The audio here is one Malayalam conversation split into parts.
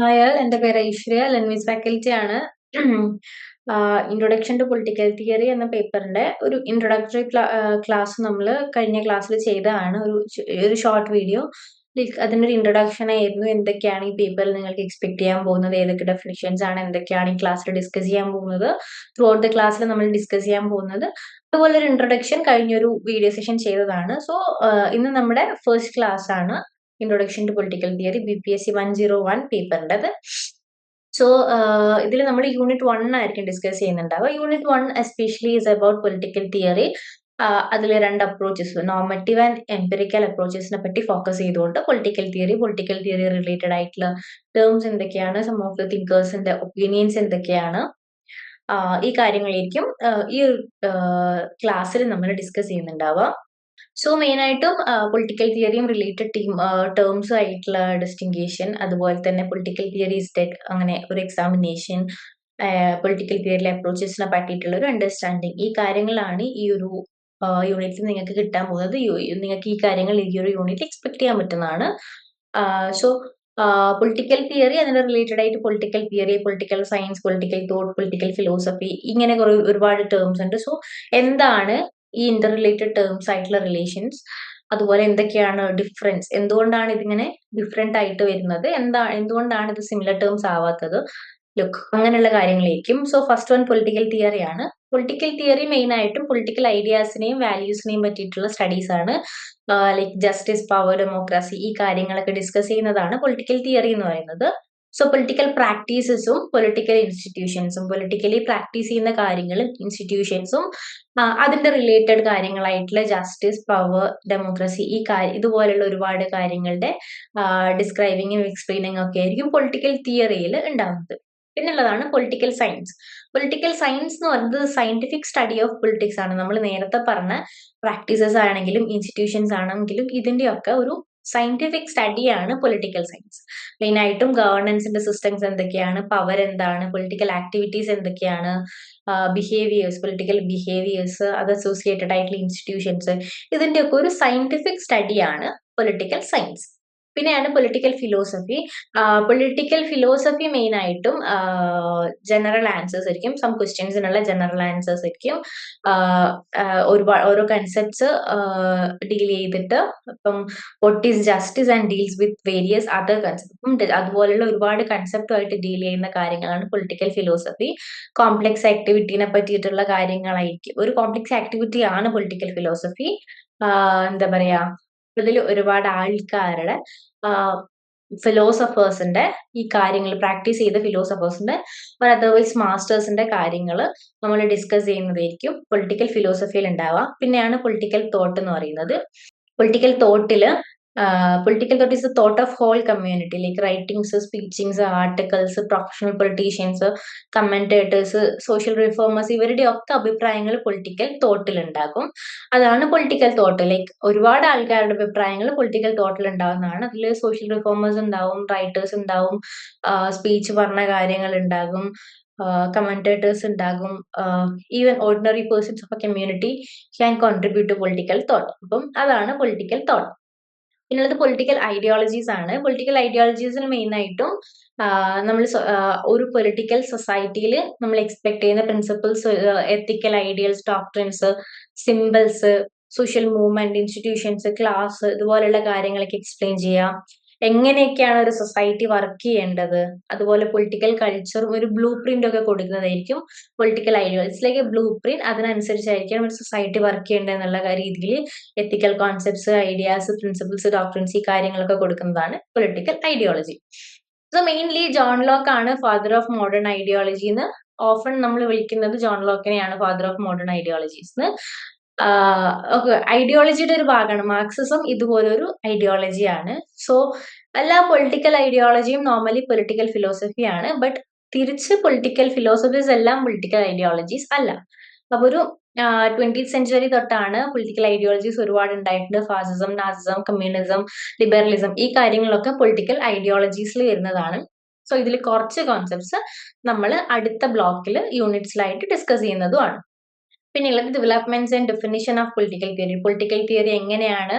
ഹായ് ആൾ എന്റെ പേര് ഐശ്വര്യ. ലെൻവിസ് ഫാക്കൽറ്റി ആണ്. ഇൻട്രൊഡക്ഷൻ ടു പൊളിറ്റിക്കൽ തിയറി എന്ന പേപ്പറിന്റെ ഒരു ഇൻട്രൊഡക്ടറി ക്ലാസ് നമ്മൾ കഴിഞ്ഞ ക്ലാസ്സിൽ ചെയ്തതാണ്. ഒരു ഒരു ഷോർട്ട് വീഡിയോ അതിന്റെ ഒരു ഇൻട്രൊഡക്ഷൻ ആയിരുന്നു. എന്തൊക്കെയാണ് ഈ പേപ്പറിൽ നിങ്ങൾക്ക് എക്സ്പെക്ട് ചെയ്യാൻ പോകുന്നത്? ഏതൊക്കെ ഡെഫിനിഷൻസ് ആണ്? എന്തൊക്കെയാണ് ഈ ക്ലാസ്സിൽ ഡിസ്കസ് ചെയ്യാൻ പോകുന്നത്? ത്രൂ ഔട്ട് ദ ക്ലാസ്സിൽ നമ്മൾ ഡിസ്കസ് ചെയ്യാൻ പോകുന്നത്. അതുപോലെ ഒരു ഇൻട്രൊഡക്ഷൻ കഴിഞ്ഞൊരു വീഡിയോ സെഷൻ ചെയ്തതാണ്. സോ ഇന്ന് നമ്മുടെ ഫസ്റ്റ് ക്ലാസ് ആണ് introduction to political theory B P S C one zero one പേപ്പറിന്റെത് so ഇതിൽ നമ്മൾ യൂണിറ്റ് വൺ ആയിരിക്കും discuss ചെയ്യുന്നുണ്ടാവുക. Unit one especially is about political theory അതിൽ രണ്ട് അപ്രോച്ചസ് നോർമറ്റീവ് ആൻഡ് എംപെറിക്കൽ അപ്രോച്ചസിനെ പറ്റി ഫോക്കസ് ചെയ്തുകൊണ്ട് political theory political theory related ആയിട്ടുള്ള ടേംസ് എന്തൊക്കെയാണ് സം ഓഫ് ദ തിങ്കേഴ്സിന്റെ ഒപ്പീനിയൻസ് എന്തൊക്കെയാണ്. ഈ കാര്യങ്ങളായിരിക്കും ഈ ക്ലാസ്സിൽ നമ്മൾ ഡിസ്കസ് ചെയ്യുന്നുണ്ടാവുക. സോ മെയിൻ ആയിട്ടും പൊളിറ്റിക്കൽ തിയറിയും റിലേറ്റഡ് ടീം ടേംസും ആയിട്ടുള്ള ഡിസ്റ്റിങ്ഷൻ അതുപോലെ തന്നെ പൊളിറ്റിക്കൽ തിയറീസ് ഡെറ്റ് അങ്ങനെ ഒരു എക്സാമിനേഷൻ പൊളിറ്റിക്കൽ തിയറിയിലെ അപ്രോച്ചസിനെ പറ്റിയിട്ടുള്ള ഒരു അണ്ടർസ്റ്റാൻഡിങ് ഈ കാര്യങ്ങളാണ് ഈ ഒരു യൂണിറ്റിൽ നിങ്ങൾക്ക് കിട്ടാൻ പോകുന്നത് നിങ്ങൾക്ക് ഈ കാര്യങ്ങൾ ഈ ഒരു യൂണിറ്റ് എക്സ്പെക്ട് ചെയ്യാൻ പറ്റുന്നതാണ്. സോ പൊളിറ്റിക്കൽ തിയറി അതിന് റിലേറ്റഡ് ആയിട്ട് political theory political science political thought political philosophy ഇങ്ങനെ കുറെ ഒരുപാട് ടേംസ് ഉണ്ട്. സോ എന്താണ് ഈ ഇന്റർ റിലേറ്റഡ് ടേംസ് ആയിട്ടുള്ള റിലേഷൻസ് അതുപോലെ എന്തൊക്കെയാണ് ഡിഫറൻസ് എന്തുകൊണ്ടാണ് ഇതിങ്ങനെ ഡിഫറെന്റ് ആയിട്ട് വരുന്നത്? എന്താ എന്തുകൊണ്ടാണ് ഇത് സിമിലർ ടേംസ് ആവാത്തത്? ലുക്ക് അങ്ങനെയുള്ള കാര്യങ്ങളായിരിക്കും so first one political theory ആണ്. പൊളിറ്റിക്കൽ തിയറി മെയിൻ ആയിട്ടും പൊളിറ്റിക്കൽ ഐഡിയാസിനെയും വാല്യൂസിനെയും പറ്റിയിട്ടുള്ള സ്റ്റഡീസ് ആണ്. ലൈക്ക് ജസ്റ്റിസ് പവർ ഡെമോക്രസി ഈ കാര്യങ്ങളൊക്കെ ഡിസ്കസ് ചെയ്യുന്നതാണ് പൊളിറ്റിക്കൽ തിയറി എന്ന് പറയുന്നത്. സോ പൊളിറ്റിക്കൽ പ്രാക്ടീസസും പൊളിറ്റിക്കൽ ഇൻസ്റ്റിറ്റ്യൂഷൻസും പൊളിറ്റിക്കലി പ്രാക്ടീസ് ചെയ്യുന്ന കാര്യങ്ങളും ഇൻസ്റ്റിറ്റ്യൂഷൻസും അതിന്റെ റിലേറ്റഡ് കാര്യങ്ങളായിട്ടുള്ള ജസ്റ്റിസ് പവർ ഡെമോക്രസി ഈ കാര്യം ഇതുപോലെയുള്ള ഒരുപാട് കാര്യങ്ങളുടെ ഡിസ്ക്രൈബിങ്ങും എക്സ്പ്ലെയിനിങ്ങും ഒക്കെ ആയിരിക്കും പൊളിറ്റിക്കൽ തിയറിയിൽ ഉണ്ടാകുന്നത് പിന്നുള്ളതാണ് പൊളിറ്റിക്കൽ സയൻസ് പൊളിറ്റിക്കൽ സയൻസ് എന്ന് പറയുന്നത് സയന്റിഫിക് സ്റ്റഡി ഓഫ് പൊളിറ്റിക്സ് ആണ്. നമ്മൾ നേരത്തെ പറഞ്ഞ പ്രാക്ടീസസ് ആണെങ്കിലും ഇൻസ്റ്റിറ്റ്യൂഷൻസ് ആണെങ്കിലും ഇതിന്റെയൊക്കെ ഒരു സയന്റിഫിക് സ്റ്റഡിയാണ് പൊളിറ്റിക്കൽ സയൻസ് മെയിൻ ആയിട്ടും ഗവർണൻസിന്റെ സിസ്റ്റംസ് എന്തൊക്കെയാണ്? പവർ എന്താണ്? പൊളിറ്റിക്കൽ ആക്ടിവിറ്റീസ് എന്തൊക്കെയാണ്? ബിഹേവിയേഴ്സ് പൊളിറ്റിക്കൽ ബിഹേവിയേഴ്സ് അത് അസോസിയേറ്റഡ് ആയിട്ടുള്ള ഇൻസ്റ്റിറ്റ്യൂഷൻസ് ഇതിന്റെയൊക്കെ ഒരു സയന്റിഫിക് സ്റ്റഡിയാണ് പൊളിറ്റിക്കൽ സയൻസ് പിന്നെയാണ് political philosophy political philosophy main ആയിട്ടും ജനറൽ ആൻസേഴ്സ് ആയിരിക്കും. സം ക്വസ്റ്റ്യൻസിനുള്ള ജനറൽ ആൻസേഴ്സ് ആയിരിക്കും. ഒരുപാട് ഓരോ കൺസെപ്റ്റ്സ് ഡീൽ ചെയ്തിട്ട് ഇപ്പം what is justice and deals with various other concept അതുപോലെയുള്ള ഒരുപാട് കൺസെപ്റ്റുമായിട്ട് ഡീൽ ചെയ്യുന്ന കാര്യങ്ങളാണ് പൊളിറ്റിക്കൽ ഫിലോസഫി കോംപ്ലക്സ് ആക്ടിവിറ്റീനെ പറ്റിയിട്ടുള്ള കാര്യങ്ങളായിരിക്കും. ഒരു കോംപ്ലക്സ് ആക്ടിവിറ്റി ആണ് പൊളിറ്റിക്കൽ ഫിലോസഫി എന്താ പറയാ ഇതിൽ ഒരുപാട് ആൾക്കാരുടെ ഫിലോസഫേഴ്സിന്റെ ഈ കാര്യങ്ങൾ പ്രാക്ടീസ് ചെയ്ത ഫിലോസഫേഴ്സിന്റെ അതർവൈസ് മാസ്റ്റേഴ്സിന്റെ കാര്യങ്ങൾ നമ്മൾ ഡിസ്കസ് ചെയ്യുന്നതായിരിക്കും. പൊളിറ്റിക്കൽ ഫിലോസഫിയിൽ ഉണ്ടാവുക. പിന്നെയാണ് പൊളിറ്റിക്കൽ തോട്ട് എന്ന് പറയുന്നത്. പൊളിറ്റിക്കൽ തോട്ടിൽ political thought is thought of whole community like writings speechings articles professional politicians commentators social reformers ഇവരുടെ ഒക്കെ അഭിപ്രായങ്ങൾ പൊളിറ്റിക്കൽ തോട്ടിൽ ഉണ്ടാകും. അതാണ് പൊളിറ്റിക്കൽ തോട്ട് ലൈക്ക് ഒരുപാട് ആൾക്കാരുടെ അഭിപ്രായങ്ങൾ പൊളിറ്റിക്കൽ തോട്ടിൽ ഉണ്ടാകുന്നതാണ്. അതിൽ സോഷ്യൽ റിഫോമേഴ്സ് ഉണ്ടാവും റൈറ്റേഴ്സ് ഉണ്ടാവും സ്പീച്ച് പറഞ്ഞ കാര്യങ്ങൾ ഉണ്ടാകും കമന്റേറ്റേഴ്സ് ഉണ്ടാകും even ordinary persons of a community can contribute to political thought അപ്പം അതാണ് പൊളിറ്റിക്കൽ തോട്ട് പിന്നുള്ളത് പൊളിറ്റിക്കൽ ഐഡിയോളജീസ് ആണ്. പൊളിറ്റിക്കൽ ഐഡിയോളജീസിൽ മെയിൻ ആയിട്ടും നമ്മൾ ഒരു പൊളിറ്റിക്കൽ സൊസൈറ്റിയിൽ നമ്മൾ എക്സ്പെക്ട് ചെയ്യുന്ന principles ethical ideals doctrines symbols social movement institutions class ഇതുപോലുള്ള കാര്യങ്ങളൊക്കെ എക്സ്പ്ലെയിൻ ചെയ്യാം. എങ്ങനെയൊക്കെയാണ് ഒരു സൊസൈറ്റി വർക്ക് ചെയ്യേണ്ടത്? അതുപോലെ പൊളിറ്റിക്കൽ കൾച്ചറും ഒരു ബ്ലൂ പ്രിന്റ് ഒക്കെ കൊടുക്കുന്നതായിരിക്കും പൊളിറ്റിക്കൽ ഐഡിയോളജിയിലേക്ക് ലൈക്ക് ബ്ലൂ പ്രിന്റ് അതിനനുസരിച്ചായിരിക്കും ഒരു സൊസൈറ്റി വർക്ക് ചെയ്യേണ്ടത് എന്നുള്ള രീതിയിൽ ethical concepts ideas principles doctrines ഈ കാര്യങ്ങളൊക്കെ കൊടുക്കുന്നതാണ് political ideology so mainly John Locke ആണ് ഫാദർ ഓഫ് മോഡേൺ ഐഡിയോളജി എന്ന് ഓഫൺ നമ്മൾ വിളിക്കുന്നത് ജോൺ ലോക്കിനെയാണ് ഫാദർ ഓഫ് മോഡേൺ ഐഡിയോളജീസ് ഐഡിയോളജിയുടെ ഒരു ഭാഗമാണ്. മാർക്സിസം ഇതുപോലെ ഒരു ഐഡിയോളജിയാണ് സോ എല്ലാ പൊളിറ്റിക്കൽ ഐഡിയോളജിയും നോർമലി പൊളിറ്റിക്കൽ ഫിലോസഫിയാണ് ബട്ട് തിരിച്ച് പൊളിറ്റിക്കൽ ഫിലോസഫീസ് എല്ലാം പൊളിറ്റിക്കൽ ഐഡിയോളജീസ് അല്ല. അപ്പൊ ഒരു ട്വന്റി സെഞ്ചുറി തൊട്ടാണ് പൊളിറ്റിക്കൽ ഐഡിയോളജീസ് ഒരുപാട് ഉണ്ടായിട്ടുണ്ട് ഫാസിസം നാസിസം കമ്മ്യൂണിസം ലിബറലിസം ഈ കാര്യങ്ങളൊക്കെ പൊളിറ്റിക്കൽ ഐഡിയോളജീസിൽ വരുന്നതാണ്. സോ ഇതിൽ കുറച്ച് കോൺസെപ്റ്റ്സ് നമ്മൾ അടുത്ത ബ്ലോക്കിൽ യൂണിറ്റ്സിലായിട്ട് ഡിസ്കസ് ചെയ്യുന്നതുമാണ്. പിന്നെയുള്ളത് developments and definition of political theory political theory എങ്ങനെയാണ്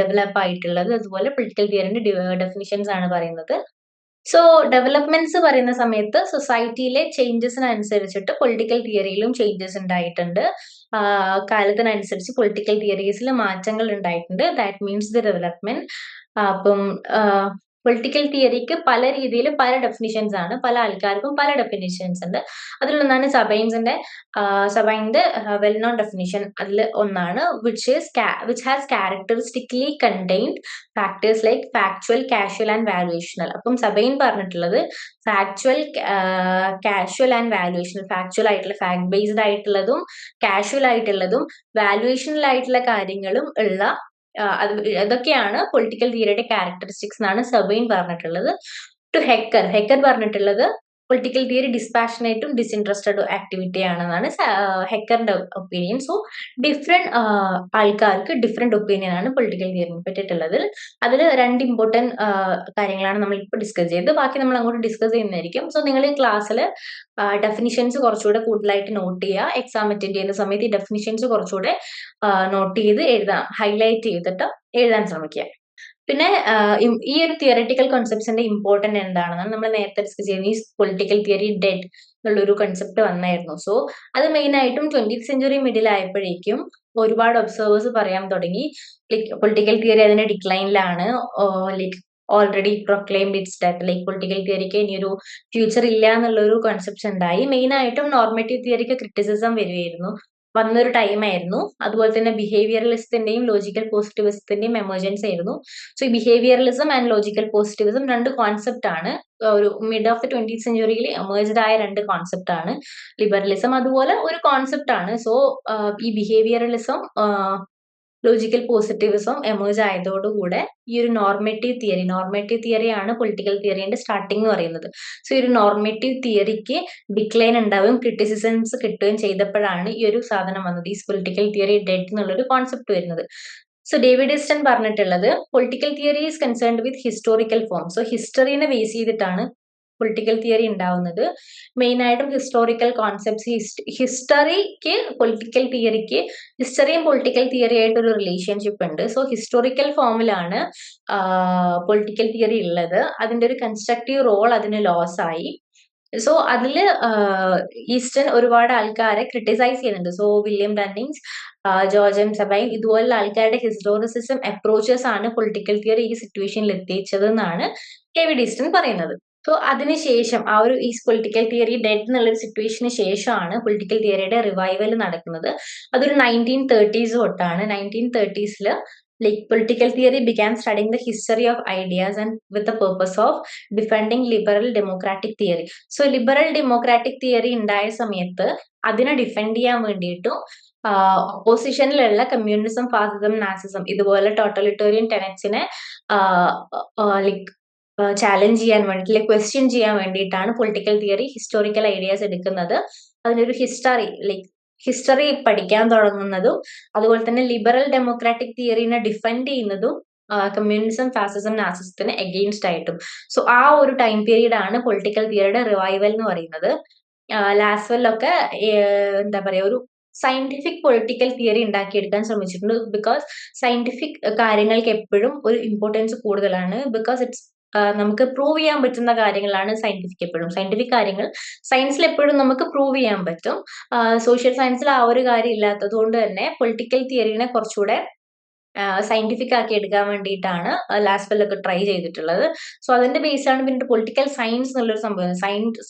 ഡെവലപ്പ് ആയിട്ടുള്ളത്? അതുപോലെ പൊളിറ്റിക്കൽ തിയറിന്റെ ഡെഫിനിഷൻസ് ആണ് പറയുന്നത്. സോ ഡെവലപ്മെന്റ്സ് പറയുന്ന സമയത്ത് സൊസൈറ്റിയിലെ ചേഞ്ചസിനനുസരിച്ചിട്ട് പൊളിറ്റിക്കൽ തിയറിയിലും ചേഞ്ചസ് ഉണ്ടായിട്ടുണ്ട്. കാലത്തിനനുസരിച്ച് പൊളിറ്റിക്കൽ തിയറീസിൽ മാറ്റങ്ങൾ ഉണ്ടായിട്ടുണ്ട്. ദാറ്റ് മീൻസ് ദ ഡെവലപ്മെന്റ് അപ്പം പൊളിറ്റിക്കൽ തിയറിക്ക് പല രീതിയിൽ പല ഡെഫിനിഷൻസ് ആണ് പല ആൾക്കാർക്കും പല ഡെഫിനിഷൻസ് ഉണ്ട്. അതിലൊന്നാണ് സബൈൻസിന്റെ സബൈന്റെ വെൽ നോൺ ഡെഫിനിഷൻ അതിൽ ഒന്നാണ് which is which has characteristically contained factors like factual casual and valuational അപ്പം സബൈൻ പറഞ്ഞിട്ടുള്ളത് factual casual and valuational factual ആയിട്ടുള്ള ഫാക്ട് ബേസ്ഡ് ആയിട്ടുള്ളതും കാഷ്വൽ ആയിട്ടുള്ളതും വാല്യുവേഷണൽ ആയിട്ടുള്ള കാര്യങ്ങളും ഉള്ള അത് ഇതൊക്കെയാണ് പൊളിറ്റിക്കൽ തിയറിയുടെ ക്യാരക്ടറിസ്റ്റിക്സ് എന്നാണ് സബൈൻ പറഞ്ഞിട്ടുള്ളത്. ടു ഹെക്കർ ഹെക്കർ പറഞ്ഞിട്ടുള്ളത് പൊളിറ്റിക്കൽ തിയറി ഡിസ്പാഷനേറ്റും ഡിസിൻട്രസ്റ്റഡ് ആക്ടിവിറ്റി ആണെന്നാണ് ഹെക്കറിന്റെ ഒപ്പീനിയൻ സോ ഡിഫറെന്റ് ആൾക്കാർക്ക് ഡിഫറെന്റ് ഒപ്പീനിയൻ ആണ് പൊളിറ്റിക്കൽ തിയറിനെ പറ്റിയിട്ടുള്ളത്. അതിൽ രണ്ട് ഇമ്പോർട്ടന്റ് കാര്യങ്ങളാണ് നമ്മൾ ഇപ്പോൾ ഡിസ്കസ് ചെയ്തത്. ബാക്കി നമ്മൾ അങ്ങോട്ട് ഡിസ്കസ് ചെയ്യുന്നതായിരിക്കും. സോ നിങ്ങൾ ഈ ക്ലാസ്സിൽ ഡെഫിനിഷൻസ് കുറച്ചുകൂടെ കൂടുതലായിട്ട് നോട്ട് ചെയ്യുക. എക്സാം അറ്റൻഡ് ചെയ്യുന്ന സമയത്ത് ഈ ഡെഫിനിഷൻസ് കുറച്ചുകൂടെ നോട്ട് ചെയ്ത് എഴുതാം. ഹൈലൈറ്റ് ചെയ്തിട്ട് എഴുതാൻ ശ്രമിക്കുക. പിന്നെ ഈ ഒരു തിയററ്റിക്കൽ കോൺസെപ്റ്റ്സിന്റെ ഇമ്പോർട്ടന്റ് എന്താണെന്നാണ് നമ്മൾ നേരത്തെ ഡിസ്കസ് ചെയ്യുന്നത് ഈ പൊളിറ്റിക്കൽ തിയറി ഡെഡ് എന്നുള്ള ഒരു കൺസെപ്റ്റ് വന്നായിരുന്നു. സോ അത് മെയിൻ ആയിട്ടും ട്വന്റി സെഞ്ചുറി മിഡിൽ ആയപ്പോഴേക്കും ഒരുപാട് ഒബ്സർവേഴ്സ് പറയാൻ തുടങ്ങി. പൊളിറ്റിക്കൽ തിയറി അതിന്റെ ഡിക്ലൈനിലാണ് like already proclaimed its death like political തിയറിക്ക് ഇനിയൊരു ഫ്യൂച്ചർ ഇല്ല എന്നുള്ളൊരു കൺസെപ്റ്റ് ഉണ്ടായി. മെയിൻ ആയിട്ടും നോർമേറ്റീവ് തിയറിക്ക് ക്രിറ്റിസിസം വരുമായിരുന്നു വന്നൊരു ടൈമായിരുന്നു അതുപോലെ തന്നെ ബിഹേവിയറലിസത്തിന്റെയും ലോജിക്കൽ പോസിറ്റിവിസത്തിന്റെയും എമർജൻസ് ആയിരുന്നു. സോ ഈ ബിഹേവിയറലിസം ആൻഡ് ലോജിക്കൽ പോസിറ്റിവിസം രണ്ട് കോൺസെപ്റ്റ് ആണ്. ഒരു മിഡ് ഓഫ് ദി ട്വന്റി സെഞ്ചുറിയിൽ എമേർജ്ഡ് ആയ രണ്ട് കോൺസെപ്റ്റ് ആണ്. ലിബറലിസം അതുപോലെ ഒരു കോൺസെപ്റ്റ് ആണ്. സോ ഈ ബിഹേവിയറലിസം ലോജിക്കൽ പോസിറ്റിവിസം എമേജ് ആയതോടുകൂടെ ഈ ഒരു നോർമേറ്റീവ് തിയറി നോർമേറ്റീവ് തിയറിയാണ് പൊളിറ്റിക്കൽ തിയറിന്റെ സ്റ്റാർട്ടിംഗ് എന്ന് പറയുന്നത്. സോ ഈ ഒരു നോർമേറ്റീവ് തിയറിക്ക് ഡിക്ലൈൻ ഉണ്ടാവുകയും ക്രിറ്റിസിസംസ് കിട്ടുകയും ചെയ്തപ്പോഴാണ് ഈ ഒരു സാധനം വന്നത് ഈ പൊളിറ്റിക്കൽ തിയറി ഡെഡ് എന്നുള്ളൊരു കോൺസെപ്റ്റ് വരുന്നത്. സോ ഡേവിഡ് എസ്റ്റൻ പറഞ്ഞിട്ടുള്ളത് political theory is concerned with historical form so ഹിസ്റ്ററിനെ base ചെയ്തിട്ടാണ് പൊളിറ്റിക്കൽ തിയറി ഉണ്ടാവുന്നത് മെയിൻ ആയിട്ടും ഹിസ്റ്റോറിക്കൽ കോൺസെപ്റ്റ്സ് ഹിസ്റ്ററിക്ക് പൊളിറ്റിക്കൽ തിയറിക്ക് ഹിസ്റ്ററിയും പൊളിറ്റിക്കൽ തിയറി ആയിട്ട് ഒരു റിലേഷൻഷിപ്പ് ഉണ്ട് സോ ഹിസ്റ്റോറിക്കൽ ഫോമിലാണ് പൊളിറ്റിക്കൽ തിയറി ഉള്ളത് അതിന്റെ ഒരു കൺസ്ട്രക്റ്റീവ് റോൾ അതിന് ലോസ് ആയി. സോ അതിൽ ഈസ്റ്റേൺ ഒരുപാട് ആൾക്കാരെ ക്രിട്ടിസൈസ് ചെയ്യുന്നുണ്ട്. So William Dunning's George M Sabine ഇതുപോലുള്ള ആൾക്കാരുടെ ഹിസ്റ്റോറിസിസം അപ്രോച്ചസ് ആണ് പൊളിറ്റിക്കൽ തിയറി ഈ സിറ്റുവേഷനിൽ എത്തിച്ചത് എന്നാണ് കെ വി ഡിസ്റ്റൻ പറയുന്നത്. സോ അതിനുശേഷം ആ ഒരു ഈ പൊളിറ്റിക്കൽ തിയറി ഡെഡ് എന്നുള്ളൊരു സിറ്റുവേഷന് ശേഷമാണ് പൊളിറ്റിക്കൽ തിയറിയുടെ റിവൈവൽ നടക്കുന്നത്. അതൊരു നയന്റീൻ തേർട്ടീസ് തൊട്ടാണ്. Nineteen തേർട്ടീസിൽ like political theory began studying the history of ideas and with the purpose of defending liberal democratic theory so liberal democratic theory ഉണ്ടായ സമയത്ത് അതിനെ ഡിഫെൻഡ് ചെയ്യാൻ വേണ്ടിയിട്ടും ഓപ്പോസിഷനിലുള്ള കമ്മ്യൂണിസം ഫാസിസം നാസിസം ഇതുപോലെ ടോട്ടലിറ്റേറിയൻ ടെനറ്റ്സിനെ ലൈക്ക് ചാലഞ്ച് ചെയ്യാൻ വേണ്ടി അല്ലെങ്കിൽ ക്വസ്റ്റ്യൻ ചെയ്യാൻ വേണ്ടിയിട്ടാണ് പൊളിറ്റിക്കൽ തിയറി ഹിസ്റ്റോറിക്കൽ ഐഡിയാസ് എടുക്കുന്നത്. അതിനൊരു ഹിസ്റ്ററി ലൈക് ഹിസ്റ്ററി പഠിക്കാൻ തുടങ്ങുന്നതും അതുപോലെ തന്നെ ലിബറൽ ഡെമോക്രാറ്റിക് തിയറിനെ ഡിഫെൻഡ് ചെയ്യുന്നതും കമ്മ്യൂണിസം ഫാസിസം നാസിസത്തിന് എഗെയിൻസ്റ്റ് ആയിട്ടും. സോ ആ ഒരു ടൈം പീരീഡ് ആണ് പൊളിറ്റിക്കൽ തിയറിയുടെ റിവൈവൽ എന്ന് പറയുന്നത്. ലാസ്വെല്ലൊക്കെ എന്താ പറയാ ഒരു സയന്റിഫിക് പൊളിറ്റിക്കൽ തിയറി ഉണ്ടാക്കിയെടുക്കാൻ ശ്രമിച്ചിട്ടുണ്ട്. ബിക്കോസ് സയന്റിഫിക് കാര്യങ്ങൾക്ക് എപ്പോഴും ഒരു ഇമ്പോർട്ടൻസ് കൂടുതലാണ്. ബിക്കോസ് ഇറ്റ്സ് നമുക്ക് പ്രൂവ് ചെയ്യാൻ പറ്റുന്ന കാര്യങ്ങളാണ് സയന്റിഫിക് എപ്പോഴും. സയന്റിഫിക് കാര്യങ്ങൾ സയൻസിൽ എപ്പോഴും നമുക്ക് പ്രൂവ് ചെയ്യാൻ പറ്റും. സോഷ്യൽ സയൻസിൽ ആ ഒരു കാര്യം ഇല്ലാത്തത് കൊണ്ട് തന്നെ പൊളിറ്റിക്കൽ തിയറിനെ കുറച്ചുകൂടെ സയന്റിഫിക് ആക്കി എടുക്കാൻ വേണ്ടിയിട്ടാണ് ലാസ്റ്റ് വെല്ലൊക്കെ ട്രൈ ചെയ്തിട്ടുള്ളത്. സോ അതിന്റെ ബേസാണ് പിന്നെ പൊളിറ്റിക്കൽ സയൻസ് എന്നുള്ളൊരു സംഭവം.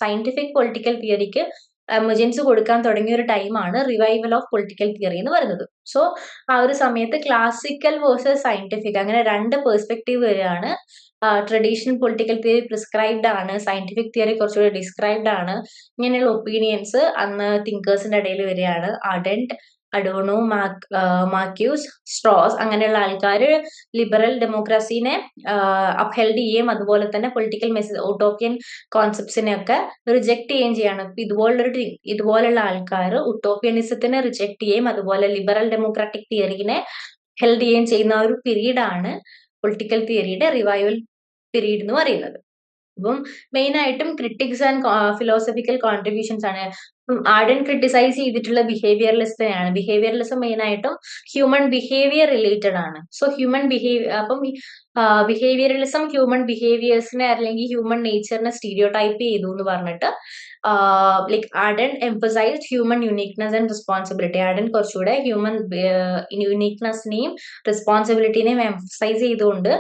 സയന്റിഫിക് പൊളിറ്റിക്കൽ തിയറിക്ക് എമർജൻസി കൊടുക്കാൻ തുടങ്ങിയ ഒരു ടൈമാണ് റിവൈവൽ ഓഫ് പൊളിറ്റിക്കൽ തിയറി എന്ന് പറയുന്നത്. സോ ആ ഒരു സമയത്ത് ക്ലാസിക്കൽ വേഴ്സസ് സയന്റിഫിക് അങ്ങനെ രണ്ട് പേഴ്സ്പെക്റ്റീവ് വരികയാണ് ട്രഡീഷണൽ പൊളിറ്റിക്കൽ തിയറി പ്രിസ്ക്രൈബ്ഡ് ആണ്. സയന്റിഫിക് തിയറി കുറച്ചുകൂടി ഡിസ്ക്രൈബ്ഡ് ആണ്. ഇങ്ങനെയുള്ള ഒപ്പീനിയൻസ് അന്ന് തിങ്കേഴ്സിന്റെ ഇടയിൽ വരികയാണ്. അഡന്റ് അഡോണോ മാക് മാക്യൂസ് സ്ട്രോസ് അങ്ങനെയുള്ള ആൾക്കാർ ലിബറൽ ഡെമോക്രസീനെ അപ്ഹെൽഡ് ചെയ്യുകയും അതുപോലെ തന്നെ പൊളിറ്റിക്കൽ മെസ്സേജ് ഒട്ടോക്കിയൻ കോൺസെപ്റ്റ്സിനെ ഒക്കെ റിജക്ട് ചെയ്യുകയും ചെയ്യാണ്. ഇതുപോലൊരു ഇതുപോലുള്ള ആൾക്കാർ ഒട്ടോപ്യനിസത്തിനെ റിജക്ട് ചെയ്യുകയും അതുപോലെ ലിബറൽ ഡെമോക്രാറ്റിക് തിയറിനെ ഹെൽഡ് ചെയ്യുകയും ചെയ്യുന്ന ഒരു പീരീഡ് ആണ്. പൊളിറ്റിക്കൽ തിയറിയുടെ റിവൈവൽ പീരീഡ് എന്ന് പറയുന്നത്. അപ്പം മെയിൻ ആയിട്ടും ക്രിട്ടിക്സ് ആൻഡ് ഫിലോസഫിക്കൽ കോൺട്രിബ്യൂഷൻസ് ആണ്. ആഡൻ ക്രിട്ടിസൈസ് ചെയ്തിട്ടുള്ള ബിഹേവിയറലിസത്തിനെയാണ് ബിഹേവിയറലിസം മെയിൻ ആയിട്ടും ഹ്യൂമൻ ബിഹേവിയർ റിലേറ്റഡ് ആണ്. സോ ഹ്യൂമൻ ബിഹേവിയർ അപ്പം ബിഹേവിയറലിസം ഹ്യൂമൻ ബിഹേവിയേഴ്സിനെ അല്ലെങ്കിൽ ഹ്യൂമൻ നേച്ചറിനെ സ്റ്റീരിയോ ടൈപ്പ് ചെയ്തു എന്ന് പറഞ്ഞിട്ട് like Ardern emphasised human uniqueness and responsibility Ardern കുറച്ചുകൂടെ ഹ്യൂമൻ യുണീക്നെസ്സിനെയും റെസ്പോൺസിബിലിറ്റിനെയും എംഫസൈസ് ചെയ്തുകൊണ്ട്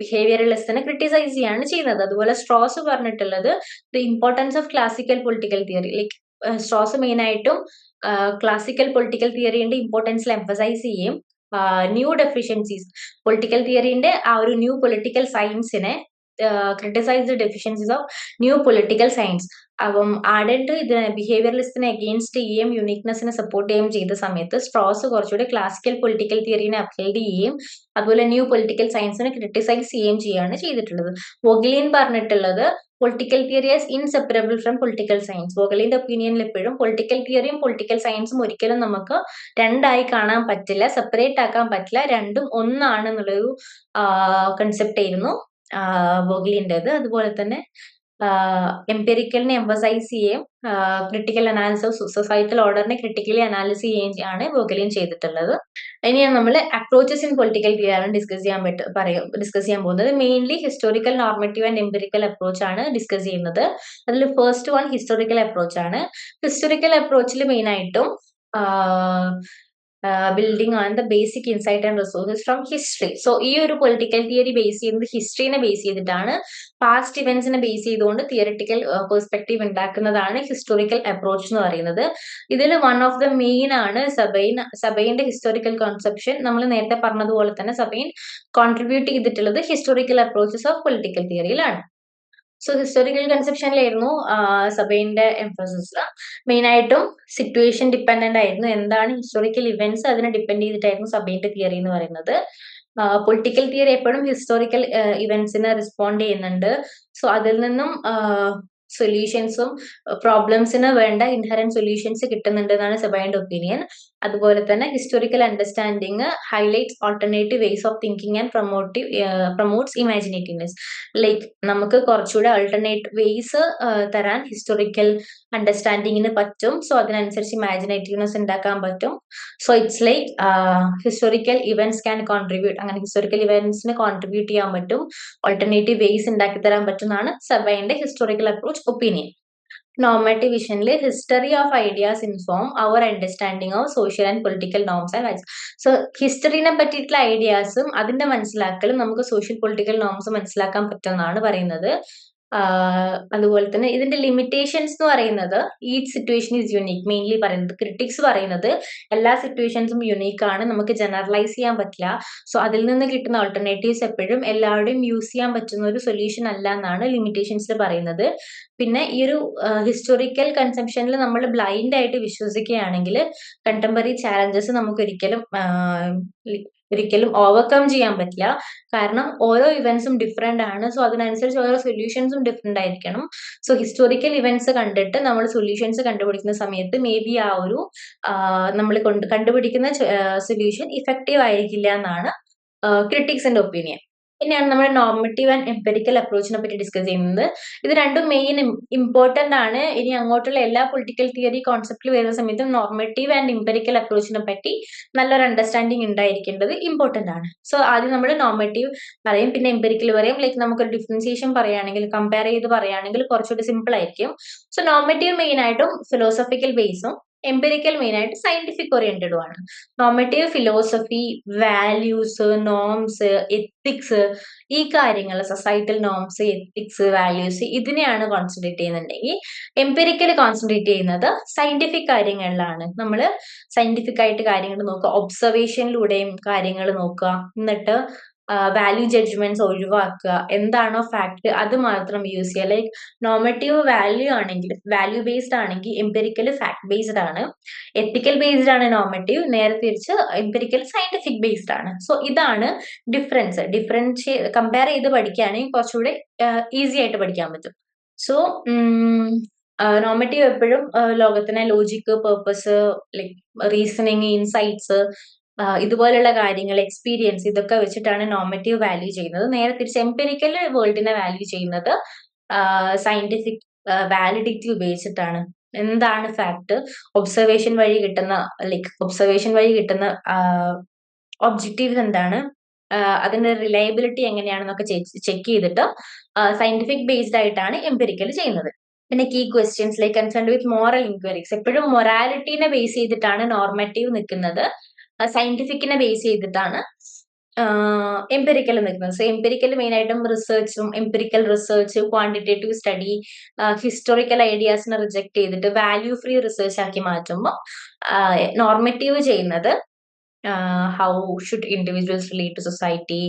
ബിഹേവിയറലിസ്റ്റിനെ ക്രിട്ടിസൈസ് ചെയ്യാണ് ചെയ്യുന്നത്. അതുപോലെ സ്ട്രോസ് പറഞ്ഞിട്ടുള്ളത് the importance of classical political theory like Strauss main ആയിട്ടും ക്ലാസിക്കൽ പൊളിറ്റിക്കൽ തിയറിന്റെ ഇമ്പോർട്ടൻസിൽ എംഫസൈസ് ചെയ്യും ന്യൂ ഡെഫിഷ്യൻസീസ് പൊളിറ്റിക്കൽ തിയറിന്റെ ആ ഒരു new political സയൻസിനെ criticise the deficiencies of new political science അപ്പം ആഡന്റ് ഇത് ബിഹേവിയറലിസ്റ്റിനെ അഗെയിൻസ്റ്റ് ചെയ്യുകയും യുണീക്നെസ്സിനെ സപ്പോർട്ട് ചെയ്യുകയും ചെയ്ത സമയത്ത് സ്ട്രോസ് കുറച്ചുകൂടി ക്ലാസിക്കൽ പൊളിറ്റിക്കൽ തിയറിനെ അപ്ഹെൽഡ് ചെയ്യുകയും അതുപോലെ ന്യൂ പൊളിറ്റിക്കൽ സയൻസിനെ ക്രിട്ടിസൈസ് ചെയ്യുകയും ചെയ്യുകയാണ് ചെയ്തിട്ടുള്ളത്. വൊഗലിൻ പറഞ്ഞിട്ടുള്ളത് political theory as inseparable from political science വൊഗലിന്റെ ഒപ്പീനിയനിൽ എപ്പോഴും പൊളിറ്റിക്കൽ തിയറിയും പൊളിറ്റിക്കൽ സയൻസും ഒരിക്കലും നമുക്ക് രണ്ടായി കാണാൻ പറ്റില്ല സെപ്പറേറ്റ് ആക്കാൻ പറ്റില്ല രണ്ടും ഒന്നാണ് എന്നുള്ളൊരു കൺസെപ്റ്റ് ആയിരുന്നു. വൊഗലിന്റെത്. അതുപോലെ തന്നെ എംപെരിക്കലിനെ എംബസൈസ് ചെയ്യുകയും ക്രിട്ടിക്കൽ അനാലിസിസ് സൊസൈറ്റൽ ഓർഡറിനെ ക്രിട്ടിക്കലി അനാലിസ് ചെയ്യുകയും ആണ് വോഗലിൻ ചെയ്തിട്ടുള്ളത്. ഇനി നമ്മൾ approaches in political theory discuss ചെയ്യാൻ പറ്റും പറയും ഡിസ്കസ് ചെയ്യാൻ പോകുന്നത്. Mainly historical normative and empirical approach ആണ് ഡിസ്കസ് ചെയ്യുന്നത്. അതിൽ ഫസ്റ്റ് വൺ ഹിസ്റ്റോറിക്കൽ അപ്രോച്ച് ആണ്. ഹിസ്റ്റോറിക്കൽ അപ്രോച്ചിൽ മെയിൻ ആയിട്ടും building on the basic insight and resources from history so ഈ ഒരു പൊളിറ്റിക്കൽ തിയറി ബേസ് ചെയ്യുന്നത് ഹിസ്റ്ററിനെ ബേസ് ചെയ്തിട്ടാണ്. പാസ്റ്റ് ഇവന്റ്സിനെ ബേസ് ചെയ്തുകൊണ്ട് തിയറിറ്റിക്കൽ പെർസ്പെക്റ്റീവ് ഉണ്ടാക്കുന്നതാണ് ഹിസ്റ്റോറിക്കൽ അപ്രോച്ച് എന്ന് പറയുന്നത്. ഇതിൽ വൺ ഓഫ് ദ മെയിൻ ആണ് സബൈൻ സബൈന്റെ ഹിസ്റ്റോറിക്കൽ കോൺസെപ്ഷൻ നമ്മൾ നേരത്തെ പറഞ്ഞതുപോലെ തന്നെ സബൈൻ കോൺട്രിബ്യൂട്ട് ചെയ്തിട്ടുള്ളത് ഹിസ്റ്റോറിക്കൽ അപ്രോച്ചസ് ഓഫ് പൊളിറ്റിക്കൽ തിയറിയിലാണ് സോ ഹിസ്റ്റോറിക്കൽ കൺസെപ്ഷനിലായിരുന്നു സബൈന്റെ എംഫസിസ് മെയിൻ ആയിട്ടും സിറ്റുവേഷൻ ഡിപ്പെൻഡന്റ് ആയിരുന്നു. എന്താണ് ഹിസ്റ്റോറിക്കൽ ഇവന്റ്സ് അതിനെ ഡിപ്പെൻഡ് ചെയ്തിട്ടായിരുന്നു സബൈന്റെ തിയറി എന്ന് പറയുന്നത്. പൊളിറ്റിക്കൽ തിയറി എപ്പോഴും ഹിസ്റ്റോറിക്കൽ ഇവന്റ്സിന് റെസ്പോണ്ട് ചെയ്യുന്നുണ്ട്. സോ അതിൽ നിന്നും സൊല്യൂഷൻസും പ്രോബ്ലംസിന് വേണ്ട ഇൻഹറന്റ് സൊല്യൂഷൻസ് കിട്ടുന്നുണ്ട് എന്നാണ് സബൈന്റെ ഒപ്പീനിയൻ അതുപോലെ തന്നെ historical understanding highlights alternative ways of thinking and promotive promotes imaginativeness like നമുക്ക് കുറച്ചുകൂടെ ആൾട്ടർനേറ്റ് വേസ് തരാൻ ഹിസ്റ്റോറിക്കൽ അണ്ടർസ്റ്റാൻഡിങ്ങിന് പറ്റും. സോ അതിനനുസരിച്ച് ഇമാജിനേറ്റീവ്നെസ് ഉണ്ടാക്കാൻ പറ്റും. So it's like historical events can contribute അങ്ങനെ ഹിസ്റ്റോറിക്കൽ ഇവന്റ്സിന് കോൺട്രിബ്യൂട്ട് ചെയ്യാൻ പറ്റും. ഓൾട്ടർനേറ്റീവ് വേസ് ഉണ്ടാക്കി തരാൻ പറ്റുന്നതാണ് സർവൈന്റെ historical approach opinion normative വിഷനിൽ history of ideas inform our understanding of social and political norms and vice so ഹിസ്റ്ററിനെ പറ്റിയിട്ടുള്ള ഐഡിയാസും അതിന്റെ മനസ്സിലാക്കലും നമുക്ക് സോഷ്യൽ പൊളിറ്റിക്കൽ നോംസ് മനസ്സിലാക്കാൻ പറ്റുമെന്നാണ് പറയുന്നത്. അതുപോലെ തന്നെ ഇതിന്റെ ലിമിറ്റേഷൻസ് എന്ന് പറയുന്നത് ഈ സിറ്റുവേഷൻ ഈസ് യുണീക്ക് മെയിൻലി പറയുന്നത് ക്രിട്ടിക്സ് പറയുന്നത് എല്ലാ സിറ്റുവേഷൻസും യുണീക്ക് ആണ്. നമുക്ക് ജനറലൈസ് ചെയ്യാൻ പറ്റില്ല. സോ അതിൽ നിന്ന് കിട്ടുന്ന ഓൾട്ടർനേറ്റീവ്സ് എപ്പോഴും എല്ലാവരുടെയും യൂസ് ചെയ്യാൻ പറ്റുന്ന ഒരു സൊല്യൂഷൻ അല്ല എന്നാണ് ലിമിറ്റേഷൻസിൽ പറയുന്നത്. പിന്നെ ഈ ഒരു ഹിസ്റ്റോറിക്കൽ കൺസെപ്ഷനിൽ നമ്മൾ ബ്ലൈൻഡ് ആയിട്ട് വിശ്വസിക്കുകയാണെങ്കിൽ കണ്ടംപററി ചാലഞ്ചസ് നമുക്ക് ഒരിക്കലും ഒരിക്കലും ഓവർകം ചെയ്യാൻ പറ്റില്ല. കാരണം ഓരോ ഇവന്റ്സും ഡിഫറെന്റ് ആണ്. സോ അതിനനുസരിച്ച് ഓരോ സൊല്യൂഷൻസും ഡിഫറെന്റ് ആയിരിക്കണം. സോ ഹിസ്റ്റോറിക്കൽ ഇവന്റ്സ് കണ്ടിട്ട് നമ്മൾ സൊല്യൂഷൻസ് കണ്ടുപിടിക്കുന്ന സമയത്ത് മേ ബി ആ ഒരു നമ്മൾ കൊണ്ട് കണ്ടുപിടിക്കുന്ന സൊല്യൂഷൻ ഇഫക്റ്റീവ് ആയിരിക്കില്ല എന്നാണ് ക്രിട്ടിക്സിന്റെ ഒപ്പീനിയൻ പിന്നെയാണ് നമ്മൾ നോർമറ്റീവ് ആൻഡ് എംപെരിക്കൽ അപ്രോച്ചിനെ പറ്റി ഡിസ്കസ് ചെയ്യുന്നത്. ഇത് രണ്ടും മെയിൻ ഇമ്പോർട്ടന്റ് ആണ്. ഇനി അങ്ങോട്ടുള്ള എല്ലാ പൊളിറ്റിക്കൽ തിയറി കോൺസെപ്റ്റിൽ വരുന്ന സമയത്തും നോർമറ്റീവ് ആൻഡ് എംപെരിക്കൽ അപ്രോച്ചിനെ പറ്റി നല്ലൊരു അണ്ടർസ്റ്റാൻഡിങ് ഉണ്ടായിരിക്കേണ്ടത് ഇമ്പോർട്ടന്റ് ആണ്. സോ ആദ്യം നമ്മൾ നോർമറ്റീവ് പറയും പിന്നെ എംപെരിക്കൽ പറയും. ലൈക്ക് നമുക്കൊരു ഡിഫറൻസിയേഷൻ പറയുകയാണെങ്കിൽ കമ്പയർ ചെയ്ത് പറയുകയാണെങ്കിൽ കുറച്ചുകൂടി സിമ്പിൾ ആയിരിക്കും. സോ നോർമറ്റീവ് മെയിൻ ആയിട്ടും ഫിലോസഫിക്കൽ ബേസും എംപെരിക്കൽ മെയിൻ ആയിട്ട് സയന്റിഫിക് ഓറിയന്റഡും ആണ്. Normative philosophy values norms ethics ഈ കാര്യങ്ങൾ സൊസൈറ്റൽ നോംസ് എത്തിക്സ് വാല്യൂസ് ഇതിനെയാണ് കോൺസെൻട്രേറ്റ് ചെയ്യുന്നുണ്ടെങ്കിൽ എംപെരിക്കൽ കോൺസെൻട്രേറ്റ് ചെയ്യുന്നത് സയന്റിഫിക് കാര്യങ്ങളിലാണ്. നമ്മൾ സയന്റിഫിക് ആയിട്ട് കാര്യങ്ങൾ നോക്കുക. ഒബ്സർവേഷനിലൂടെയും കാര്യങ്ങൾ നോക്കുക. എന്നിട്ട് വാല്യൂ ജഡ്ജ്മെന്റ്സ് ഒഴിവാക്കുക. എന്താണോ ഫാക്ട് അത് മാത്രം യൂസ് ചെയ്യുക. ലൈക്ക് നോമറ്റീവ് വാല്യൂ ആണെങ്കിൽ വാല്യൂ ബേസ്ഡ് ആണെങ്കിൽ എംപെരിക്കൽ ഫാക്ട് ബേസ്ഡ് ആണ്. എത്തിക്കൽ ബേസ്ഡ് ആണ് നോമറ്റീവ് നേരെ തിരിച്ച് എംപെരിക്കൽ സയന്റിഫിക് ബേസ്ഡ് ആണ്. സോ ഇതാണ് ഡിഫറൻസ് ഡിഫറൻസ് കമ്പയർ ചെയ്ത് പഠിക്കുകയാണെങ്കിൽ കുറച്ചുകൂടെ ഈസി ആയിട്ട് പഠിക്കാൻ പറ്റും. സോ നോമറ്റീവ് എപ്പോഴും ലോകത്തിനെ logic purpose like reasoning insights ഇതുപോലുള്ള കാര്യങ്ങൾ എക്സ്പീരിയൻസ് ഇതൊക്കെ വെച്ചിട്ടാണ് നോമറ്റീവ് വാല്യൂ ചെയ്യുന്നത്. നേരെ തിരിച്ച് എംപെരിക്കൽ വേൾഡിനെ വാല്യൂ ചെയ്യുന്നത് സയന്റിഫിക് വാലിഡിറ്റി ഉപയോഗിച്ചിട്ടാണ്. എന്താണ് ഫാക്ട് ഒബ്സർവേഷൻ വഴി കിട്ടുന്ന ലൈക്ക് ഒബ്സർവേഷൻ വഴി കിട്ടുന്ന ഒബ്ജക്റ്റീവ്സ് എന്താണ്? അതിന്റെ റിലയബിലിറ്റി എങ്ങനെയാണെന്നൊക്കെ ചെക്ക് ചെയ്തിട്ട് സയന്റിഫിക് ബേസ്ഡ് ആയിട്ടാണ് എംപെരിക്കൽ ചെയ്യുന്നത്. പിന്നെ key questions like concern with moral inquiries എപ്പോഴും മൊറാലിറ്റീനെ ബേസ് ചെയ്തിട്ടാണ് നോർമാറ്റീവ് നിൽക്കുന്നത്. സയന്റിഫിക്കിനെ ബേസ് ചെയ്തിട്ടാണ് എംപെരിക്കൽ നിൽക്കുന്നത് സോ എംപെരിക്കൽ മെയിൻ ആയിട്ടും റിസർച്ചും empirical research quantitative study historical ഐഡിയാസിനെ reject ചെയ്തിട്ട് വാല്യൂ ഫ്രീ റിസർച്ച് ആക്കി മാറ്റുമ്പോൾ നോർമറ്റീവ് ചെയ്യുന്നത് how should individuals relate to society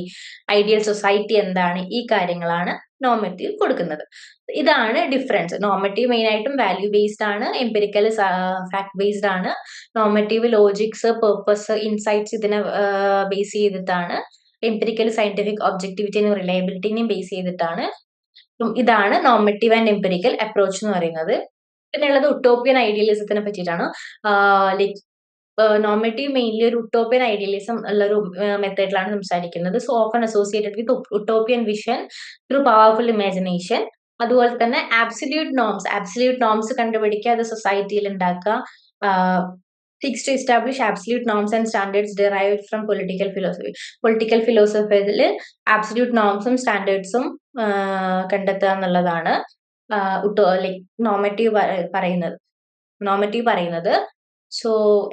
ideal society എന്താണ് ഈ കാര്യങ്ങളാണ് നോർമറ്റീവ് കൊടുക്കുന്നത്. ഇതാണ് ഡിഫറൻസ് നോമറ്റീവ് മെയിൻ ആയിട്ടും വാല്യൂ ബേസ്ഡ് ആണ്. എംപെരിക്കൽ ഫാക്ട് ബേസ്ഡ് ആണ്. നോമറ്റീവ് ലോജിക്സ് പേർപ്പസ് ഇൻസൈറ്റ്സ് ഇതിനെ ബേസ് ചെയ്തിട്ടാണ്. എംപെരിക്കൽ സയന്റിഫിക് ഒബ്ജക്ടിവിറ്റിയും റിലയബിലിറ്റിനെയും ബേസ് ചെയ്തിട്ടാണ്. ഇതാണ് നോമറ്റീവ് ആൻഡ് എംപെരിക്കൽ അപ്രോച്ച് എന്ന് പറയുന്നത്. പിന്നെ ഉള്ളത് ഉട്ടോപ്യൻ ഐഡിയലിസത്തിനെ പറ്റിയിട്ടാണ്. ലൈക് നോർമറ്റീവ് മെയിൻലി ഒരു ഉട്ടോപ്യൻ ഐഡിയലിസം ഉള്ള ഒരു മെത്തേഡിലാണ് സംസാരിക്കുന്നത്. So often associated with utopian vision through powerful imagination അതുപോലെ തന്നെ ആബ്സല്യൂട്ട് നോംസ് ആബ്സല്യൂട്ട് നോംസ് കണ്ടുപിടിക്കുക അത് സൊസൈറ്റിയിൽ ഉണ്ടാക്കുക fix to establish absolute norms and standards derive from political philosophy political ഫിലോസഫിയിൽ absolute നോംസും സ്റ്റാൻഡേർഡ്സും കണ്ടെത്തുക എന്നുള്ളതാണ് ലൈക് നോമറ്റീവ് പറയുന്നത്. നോമറ്റീവ് പറയുന്നത് സോ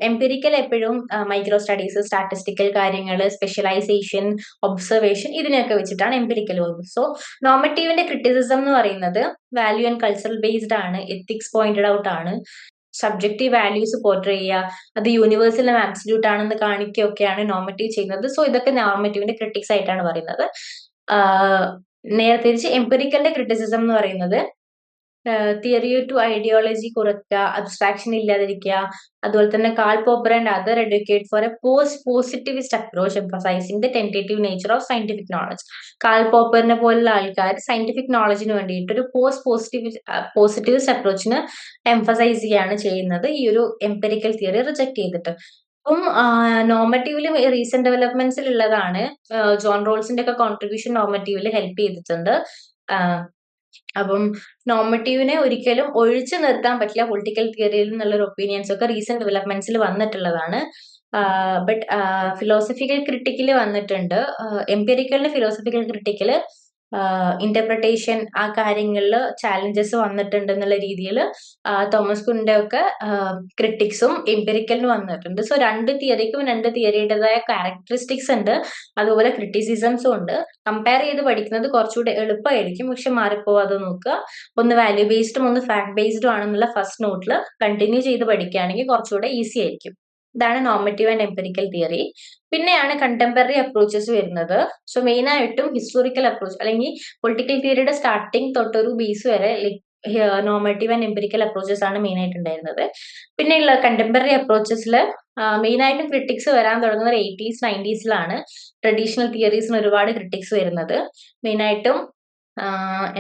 എംപിരിക്കൽ എപ്പോഴും മൈക്രോ സ്റ്റഡീസ് സ്റ്റാറ്റിസ്റ്റിക്കൽ കാര്യങ്ങൾ സ്പെഷ്യലൈസേഷൻ ഒബ്സർവേഷൻ ഇതിനെയൊക്കെ വെച്ചിട്ടാണ് എംപിരിക്കൽ വർക്ക് സോ നോമറ്റീവിന്റെ ക്രിറ്റിസിസം എന്ന് പറയുന്നത് വാല്യൂ ആൻഡ് കൾച്ചറൽ ബേസ്ഡ് ആണ് എത്തിക്സ് പോയിന്റഡ് ഔട്ട് ആണ്. സബ്ജക്റ്റീവ് വാല്യൂസ് പോർട്രേ ചെയ്യുക അത് യൂണിവേഴ്സലും ആബ്സല്യൂട്ട് ആണെന്ന് കാണിക്കുകയൊക്കെയാണ് നോമറ്റീവ് ചെയ്യുന്നത്. സോ ഇതൊക്കെ നോമറ്റീവിന്റെ ക്രിട്ടിക്സ് ആയിട്ടാണ് പറയുന്നത്. നേരെ തിരിച്ച് എംപിരിക്കലിന്റെ ക്രിറ്റിസിസം എന്ന് പറയുന്നത് തിയറി ടു ഐഡിയോളജി കുറയ്ക്കുക അബ്സ്ട്രാക്ഷൻ ഇല്ലാതിരിക്കുക അതുപോലെ തന്നെ Karl Popper and other educate for a post positivist approach emphasising the tentative nature of scientific knowledge Karl പോപ്പറിനെ പോലുള്ള ആൾക്കാർ സയന്റിഫിക് നോളജിന് വേണ്ടിയിട്ട് ഒരു പോസ്റ്റ് പോസിറ്റീവ് പോസിറ്റിവിസ്റ്റ് അപ്രോച്ചിന് എംഫസൈസ് ചെയ്യാണ് ചെയ്യുന്നത് ഈ ഒരു എംപെരിക്കൽ തിയറി റിജക്ട് ചെയ്തിട്ട്. അപ്പം നോമറ്റീവിൽ റീസെന്റ് ഡെവലപ്മെന്റ്സിൽ ഉള്ളതാണ് ജോൺ റോൾസിന്റെ ഒക്കെ കോൺട്രിബ്യൂഷൻ നോമറ്റീവിൽ ഹെൽപ്പ് ചെയ്തിട്ടുണ്ട്. അപ്പം നോമറ്റീവിനെ ഒരിക്കലും ഒഴിച്ചു നിർത്താൻ പറ്റില്ല പൊളിറ്റിക്കൽ തിയറിയിൽ നിന്നുള്ളൊരു ഒപ്പീനിയൻസ് ഒക്കെ റീസെന്റ് ഡെവലപ്മെന്റ്സിൽ വന്നിട്ടുള്ളതാണ്. ബട്ട് ഫിലോസഫിക്കൽ ക്രിട്ടിക്കൽ വന്നിട്ടുണ്ട്. എംപെരിക്കലിന് ഫിലോസഫിക്കൽ ക്രിട്ടിക്കൽ ഇന്റർപ്രിട്ടേഷൻ ആ കാര്യങ്ങളിൽ ചാലഞ്ചസ് വന്നിട്ടുണ്ട് എന്നുള്ള രീതിയിൽ തോമസ് കുന്റെ ഒക്കെ ക്രിട്ടിക്സും എംപെരിക്കലിനും വന്നിട്ടുണ്ട്. സോ രണ്ട് തിയറിക്കും രണ്ട് തിയറിയുടേതായ ക്യാരക്ടറിസ്റ്റിക്സ് ഉണ്ട്. അതുപോലെ ക്രിറ്റിസിസംസും ഉണ്ട്. കമ്പയർ ചെയ്ത് പഠിക്കുന്നത് കുറച്ചുകൂടെ എളുപ്പമായിരിക്കും. പക്ഷെ മാറിപ്പോവാതെ നോക്കുക. ഒന്ന് വാല്യൂ ബേസ്ഡും ഒന്ന് ഫാക്ട് ബേസ്ഡും ആണെന്നുള്ള ഫസ്റ്റ് നോട്ടിൽ കണ്ടിന്യൂ ചെയ്ത് പഠിക്കുകയാണെങ്കിൽ കുറച്ചുകൂടെ ഈസി ആയിരിക്കും. ഇതാണ് നോമറ്റീവ് ആൻഡ് എംപെരിക്കൽ തിയറി പിന്നെയാണ് കണ്ടംപററി അപ്രോച്ചസ് വരുന്നത്. സോ മെയിൻ ആയിട്ടും ഹിസ്റ്റോറിക്കൽ അപ്രോച്ച് അല്ലെങ്കിൽ പൊളിറ്റിക്കൽ തിയറിയുടെ സ്റ്റാർട്ടിങ് തൊട്ടൊരു ബേസ് വരെ like normative and empirical approaches ആണ് മെയിൻ ആയിട്ട് ഉണ്ടായിരുന്നത്. പിന്നെയുള്ള കണ്ടംപററി അപ്രോച്ചസിൽ മെയിൻ ആയിട്ടും ക്രിട്ടിക്സ് വരാൻ തുടങ്ങുന്നത് എയ്റ്റീസ് നയന്റീസിലാണ് ട്രഡീഷണൽ തിയറീസിന് ഒരുപാട് ക്രിട്ടിക്സ് വരുന്നത്. മെയിൻ ആയിട്ടും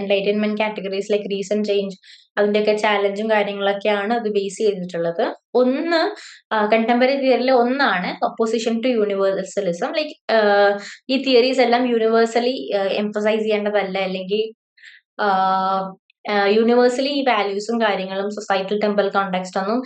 enlightenment categories like recent change അതിന്റെയൊക്കെ ചാലഞ്ചും കാര്യങ്ങളൊക്കെയാണ് അത് ബേസ് ചെയ്തിട്ടുള്ളത്. ഒന്ന് കണ്ടംപററി തിയറിയിൽ ഒന്നാണ് ഒപ്പോസിഷൻ ടു യൂണിവേഴ്സലിസം ലൈക്ക് ഈ തിയറീസ് എല്ലാം യൂണിവേഴ്സലി എംഫസൈസ് ചെയ്യേണ്ടതല്ല. അല്ലെങ്കിൽ യൂണിവേഴ്സലി ഈ വാല്യൂസും കാര്യങ്ങളും സൊസൈറ്റൽ ടെമ്പിൾ കോണ്ടെക്സ്റ്റ് ഒന്നും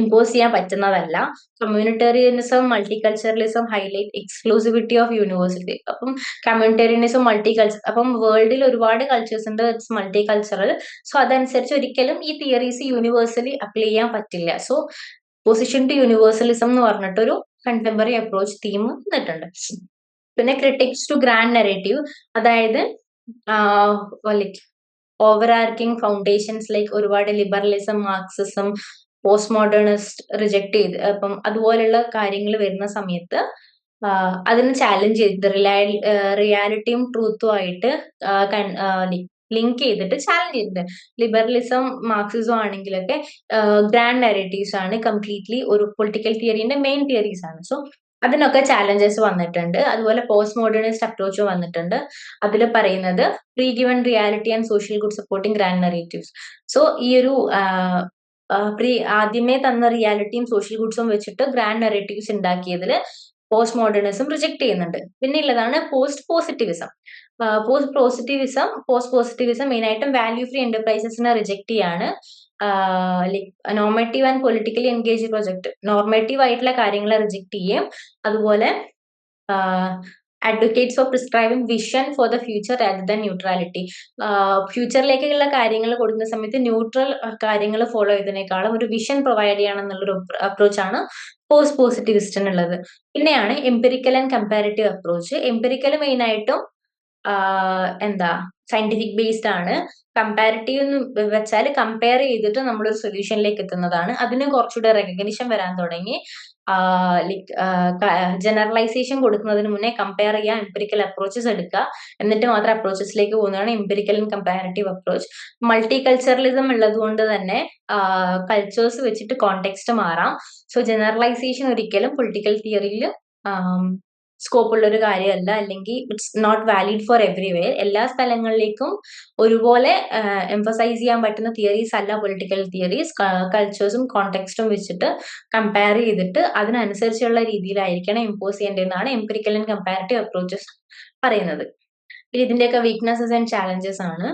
ഇമ്പോസ് ചെയ്യാൻ പറ്റുന്നതല്ല. Communitarianism multiculturalism highlight exclusivity of university അപ്പം കമ്മ്യൂണിറ്റേറിയനിസം മൾട്ടി കൾച്ചർ അപ്പം വേൾഡിൽ ഒരുപാട് കൾച്ചേഴ്സ് ഉണ്ട് ഇറ്റ്സ് മൾട്ടി കൾച്ചറൽ സോ അതനുസരിച്ച് ഒരിക്കലും ഈ തിയറീസ് യൂണിവേഴ്സലി അപ്ലൈ ചെയ്യാൻ പറ്റില്ല. സോ പൊസിഷൻ ടു യൂണിവേഴ്സലിസം എന്ന് പറഞ്ഞിട്ടൊരു കണ്ടംപററി അപ്രോച്ച് തീം വന്നിട്ടുണ്ട്. പിന്നെ ക്രിട്ടിക്സ് ടു ഗ്രാൻഡ് നെറേറ്റീവ് അതായത് like overarching foundations like ഒരുപാട് liberalism Marxism post modernist reject ചെയ്ത് അപ്പം അതുപോലുള്ള കാര്യങ്ങൾ വരുന്ന സമയത്ത് അതിനെ ചാലഞ്ച് ചെയ്ത് റിയാലിറ്റിയും ട്രൂത്തും ആയിട്ട് ലിങ്ക് ചെയ്തിട്ട് ചാലഞ്ച് ചെയ്തിട്ടുണ്ട്. ലിബറലിസം മാർക്സിസം ആണെങ്കിലൊക്കെ ഗ്രാൻഡ് നെറേറ്റീവ്സ് ആണ് കംപ്ലീറ്റ്ലി ഒരു പൊളിറ്റിക്കൽ തിയറിന്റെ മെയിൻ തിയറീസ് ആണ്. സോ അതിനൊക്കെ ചാലഞ്ചസ് വന്നിട്ടുണ്ട്. അതുപോലെ പോസ്റ്റ് മോഡേണിസ്റ്റ് അപ്രോച്ച് വന്നിട്ടുണ്ട്. അതിൽ പറയുന്നത് pre given reality and social good supporting grand narratives so ഈ ഒരു പ്രീ ആദ്യമേ തന്ന റിയാലിറ്റിയും സോഷ്യൽ ഗുഡ്സും വെച്ചിട്ട് ഗ്രാൻഡ് നെറേറ്റീവ്സ് ഉണ്ടാക്കിയതിൽ പോസ്റ്റ് മോഡേണിസം റിജക്ട് ചെയ്യുന്നുണ്ട്. പിന്നെ ഉള്ളതാണ് post positivism post positivism post positivism മെയിനായിട്ടും വാല്യൂ ഫ്രീ എന്റർപ്രൈസസിനെ റിജക്ട് ചെയ്യാണ്. Like normative and politically engage project normative ആയിട്ടുള്ള കാര്യങ്ങളെ റിജക്ട് ചെയ്യും. അതുപോലെ advocates of prescribing vision for the future rather than neutrality ഫ്യൂച്ചറിലേക്കുള്ള കാര്യങ്ങൾ കൊടുക്കുന്ന സമയത്ത് ന്യൂട്രൽ കാര്യങ്ങൾ ഫോളോ ചെയ്തതിനേക്കാളും ഒരു വിഷൻ പ്രൊവൈഡ് ചെയ്യണം എന്നുള്ളൊരു ആണ് പോസ്റ്റ് പോസിറ്റിവിസ്റ്റിനുള്ളത് പിന്നെയാണ് empirical and comparative approach empirical main ആയിട്ടും എന്താ സയന്റിഫിക് ബേസ്ഡ് ആണ്. കമ്പാരിറ്റീവ് എന്ന് വെച്ചാൽ കമ്പയർ ചെയ്തിട്ട് നമ്മൾ ഒരു സൊല്യൂഷനിലേക്ക് എത്തുന്നതാണ്. അതിന് കുറച്ചുകൂടെ റെക്കഗ്നിഷൻ വരാൻ തുടങ്ങി. ജനറലൈസേഷൻ കൊടുക്കുന്നതിന് മുന്നേ കമ്പയർ ചെയ്യാം എംപെരിക്കൽ അപ്രോച്ചസ് എടുക്കുക. എന്നിട്ട് മാത്രം അപ്രോച്ചസിലേക്ക് പോകുന്നതാണ് empirical and comparative approach multiculturalism ഉള്ളത് കൊണ്ട് തന്നെ കൾച്ചേഴ്സ് വെച്ചിട്ട് കോണ്ടെക്സ്റ്റ് മാറാം. സോ ജനറലൈസേഷൻ ഒരിക്കലും പൊളിറ്റിക്കൽ തിയറിയിൽ സ്കോപ്പ് ഉള്ള ഒരു കാര്യമല്ല. അല്ലെങ്കിൽ it's not valid for everywhere എല്ലാ സ്ഥലങ്ങളിലേക്കും ഒരുപോലെ എംഫസൈസ് ചെയ്യാൻ പറ്റുന്ന തിയറീസ് അല്ല പൊളിറ്റിക്കൽ തിയറീസ് കൾച്ചേഴ്സും കോണ്ടെക്സ്റ്റും വെച്ചിട്ട് കമ്പയർ ചെയ്തിട്ട് അതിനനുസരിച്ചുള്ള രീതിയിലായിരിക്കണം ഇമ്പോസ് ചെയ്യേണ്ടതെന്നാണ് എംപിരിക്കൽ ആൻഡ് കമ്പാരിറ്റീവ് അപ്രോച്ചസ് പറയുന്നത്. ഇതിന്റെയൊക്കെ വീക്ക്നെസ്സസ് ആൻഡ് ചാലഞ്ചസ് ആണ്.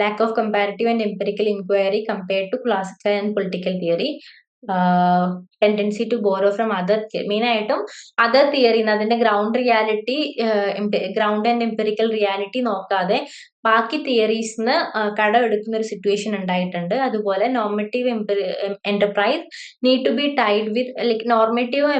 Lack of comparative and empirical inquiry compared to classical and political theory tendency to borrow from other main ആയിട്ടും അതർ തിയറി അതിന്റെ ground reality ground and empirical reality നോക്കാതെ ബാക്കി തിയറീസിന് കടം എടുക്കുന്ന ഒരു സിറ്റുവേഷൻ ഉണ്ടായിട്ടുണ്ട്. അതുപോലെ normative enterprise need to be tied with like നോർമറ്റീവും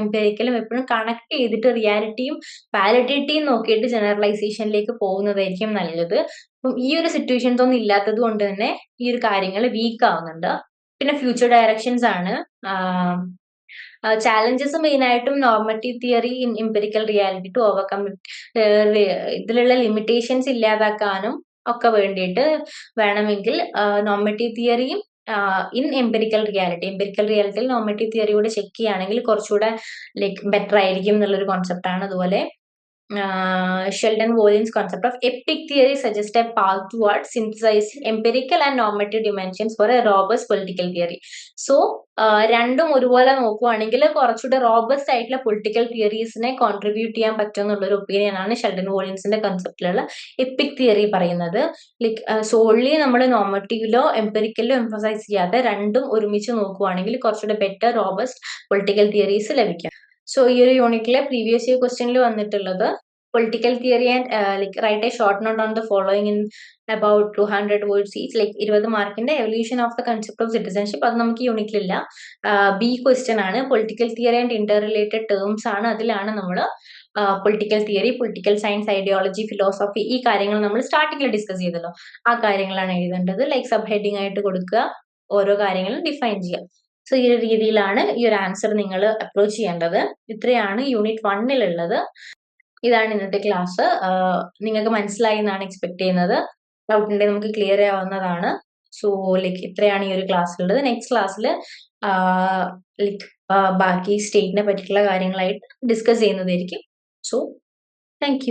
എംപെരിക്കലും എപ്പോഴും കണക്ട് ചെയ്തിട്ട് റിയാലിറ്റിയും വാലിഡിറ്റിയും നോക്കിയിട്ട് ജനറലൈസേഷനിലേക്ക് പോകുന്നതായിരിക്കും നല്ലത്. അപ്പം ഈ ഒരു സിറ്റുവേഷൻസ് ഒന്നും ഇല്ലാത്തത് കൊണ്ട് തന്നെ ഈ ഒരു കാര്യങ്ങൾ വീക്ക് ആവുന്നുണ്ട്. പിന്നെ ഫ്യൂച്ചർ ഡയറക്ഷൻസ് ആണ്. ചാലഞ്ചസ് മെയിൻ ആയിട്ടും normative theory in empirical reality to overcome ഇതിലുള്ള ലിമിറ്റേഷൻസ് ഇല്ലാതാക്കാനും ഒക്കെ വേണ്ടിയിട്ട് വേണമെങ്കിൽ നോർമറ്റീവ് തിയറിയും ഇൻ എംപെരിക്കൽ റിയാലിറ്റി എംപെരിക്കൽ റിയാലിറ്റിയിൽ നോർമറ്റീവ് തിയറി കൂടെ ചെക്ക് ചെയ്യുകയാണെങ്കിൽ കുറച്ചുകൂടെ ലൈക്ക് ബെറ്റർ ആയിരിക്കും എന്നുള്ളൊരു കോൺസെപ്റ്റ് ആണ് അതുപോലെ. Uh, Sheldon Wolin's concept of epic theory suggests a path towards synthesizing empirical and normative dimensions for a political theory. So, രണ്ടും ഒരുപോലെ നോക്കുവാണെങ്കിൽ കുറച്ചുകൂടെ റോബസ്റ്റ് ആയിട്ടുള്ള പൊളിറ്റിക്കൽ തിയറീസിനെ കോൺട്രിബ്യൂട്ട് ചെയ്യാൻ പറ്റും എന്നുള്ളൊരു ഒപ്പീനിയൻ ആണ് ഷെൽഡൻ വോളിൻസിന്റെ കൺസെപ്റ്റിലുള്ള എപ്പിക് തിയറി പറയുന്നത് ലൈക്ക് സോൾലി നമ്മൾ നോമറ്റീവിലോ എംപെറിക്കലിലോ എംഫസൈസ് ചെയ്യാതെ രണ്ടും ഒരുമിച്ച് നോക്കുവാണെങ്കിൽ കുറച്ചുകൂടെ ബെറ്റർ റോബസ്റ്റ് പൊളിറ്റിക്കൽ തിയറീസ് ലഭിക്കും സോ ഈ ഒരു യൂണിറ്റിലെ പ്രീവിയസ് ഇയർ ക്വസ്റ്റ്യനിൽ വന്നിട്ടുള്ളത് political theory and like write a short note on the following in about two hundred words each like ഇരുപത് മാർക്കിന്റെ evolution of the concept of citizenship അത് നമുക്ക് യൂണിറ്റിലില്ല ബി ക്വസ്റ്റ്യൻ ആണ്. Political theory and inter related terms ആണ് അതിലാണ് നമ്മൾ political theory political science ideology philosophy ഈ കാര്യങ്ങൾ നമ്മൾ സ്റ്റാർട്ടിങ്ങിൽ ഡിസ്കസ് ചെയ്തല്ലോ. ആ കാര്യങ്ങളാണ് എഴുതേണ്ടത്. ലൈക്ക് സബ് ഹെഡിങ് ആയിട്ട് കൊടുക്കുക. ഓരോ കാര്യങ്ങളും ഡിഫൈൻ ചെയ്യുക. സോ ഈ ഒരു രീതിയിലാണ് ഈ ഒരു ആൻസർ നിങ്ങൾ അപ്രോച്ച് ചെയ്യേണ്ടത്. ഇത്രയാണ് യൂണിറ്റ് വണ്ണിലുള്ളത് ഇതാണ് ഇന്നത്തെ ക്ലാസ് നിങ്ങൾക്ക് മനസ്സിലായി എന്നാണ് എക്സ്പെക്ട് ചെയ്യുന്നത്. ഡൗട്ട് ഉണ്ടെങ്കിൽ നമുക്ക് ക്ലിയർ ആവുന്നതാണ്. സോ ലൈക്ക് ഇത്രയാണ് ഈ ഒരു ക്ലാസ്സിലുള്ളത് നെക്സ്റ്റ് ക്ലാസ്സിൽ ലൈക്ക് ബാക്കി സ്റ്റേറ്റിനെ പറ്റിയിട്ടുള്ള കാര്യങ്ങളായിട്ട് ഡിസ്കസ് ചെയ്യുന്നതായിരിക്കും. So thank